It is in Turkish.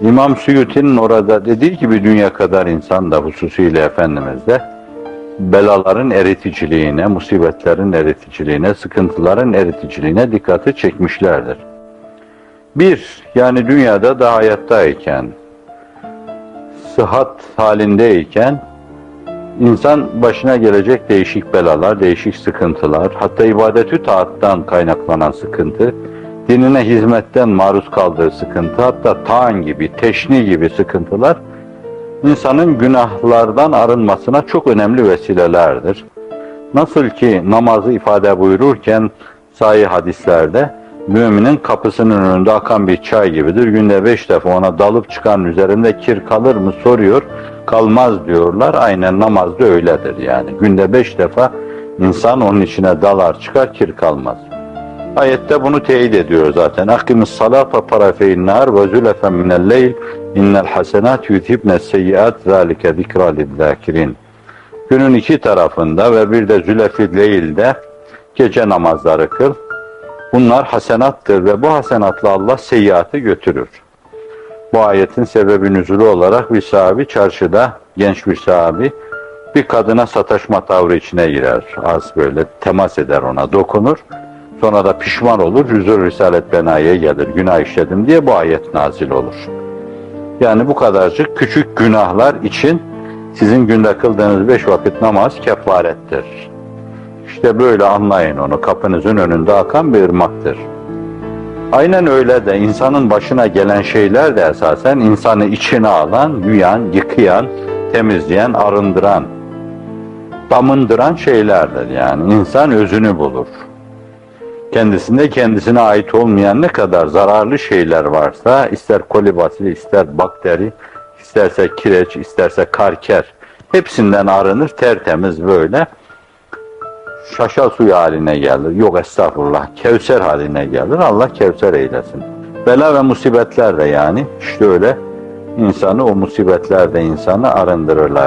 İmam Suyuti'nin orada dediği gibi dünya kadar insan da hususiyle Efendimiz de belaların eriticiliğine, musibetlerin eriticiliğine, sıkıntıların eriticiliğine dikkati çekmişlerdir. Bir, yani dünyada da hayattayken, sıhhat halindeyken insan başına gelecek değişik belalar, değişik sıkıntılar, hatta ibadetü taattan kaynaklanan sıkıntı, dinine hizmetten maruz kaldığı sıkıntı, hatta taan gibi, teşni gibi sıkıntılar insanın günahlardan arınmasına çok önemli vesilelerdir. Nasıl ki namazı ifade buyururken sahih hadislerde müminin kapısının önünde akan bir çay gibidir. Günde beş defa ona dalıp çıkan üzerinde kir kalır mı soruyor. Kalmaz diyorlar. Aynen namazda öyledir yani. Günde beş defa insan onun içine dalar çıkar kir kalmaz. Ayette bunu teyit ediyor zaten. Akimis salata tarafeyn nar ve zülefen minel leyl innel hasenat yudhibne seyyiat zalike zikra lizzâkirin. Günün iki tarafında ve bir de zülefil leylde gece namazları kıl. Bunlar hasenattır ve bu hasenatla Allah seyyiatı götürür. Bu ayetin sebebi nüzulü olarak bir sahabi çarşıda, genç bir sahabi bir kadına sataşma tavrı içine girer. Az böyle temas eder ona, dokunur. Sonra da pişman olur, huzur risalet benaya gelir, günah işledim diye bu ayet nazil olur. Yani bu kadarcık küçük günahlar için sizin günde kıldığınız beş vakit namaz kefarettir. İşte böyle anlayın onu, kapınızın önünde akan bir ırmaktır. Aynen öyle de insanın başına gelen şeyler de esasen insanı içine alan, yuyan, yıkayan, temizleyen, arındıran, damındıran şeylerdir yani. İnsan özünü bulur kendisinde kendisine ait olmayan ne kadar zararlı şeyler varsa ister kolibasi, ister bakteri, isterse kireç, isterse karker hepsinden arınır tertemiz böyle şaşa suyu haline gelir. Yok estağfurullah kevser haline gelir. Allah kevser eylesin. Bela ve musibetler de yani işte öyle insanı o musibetler de insanı arındırırlar.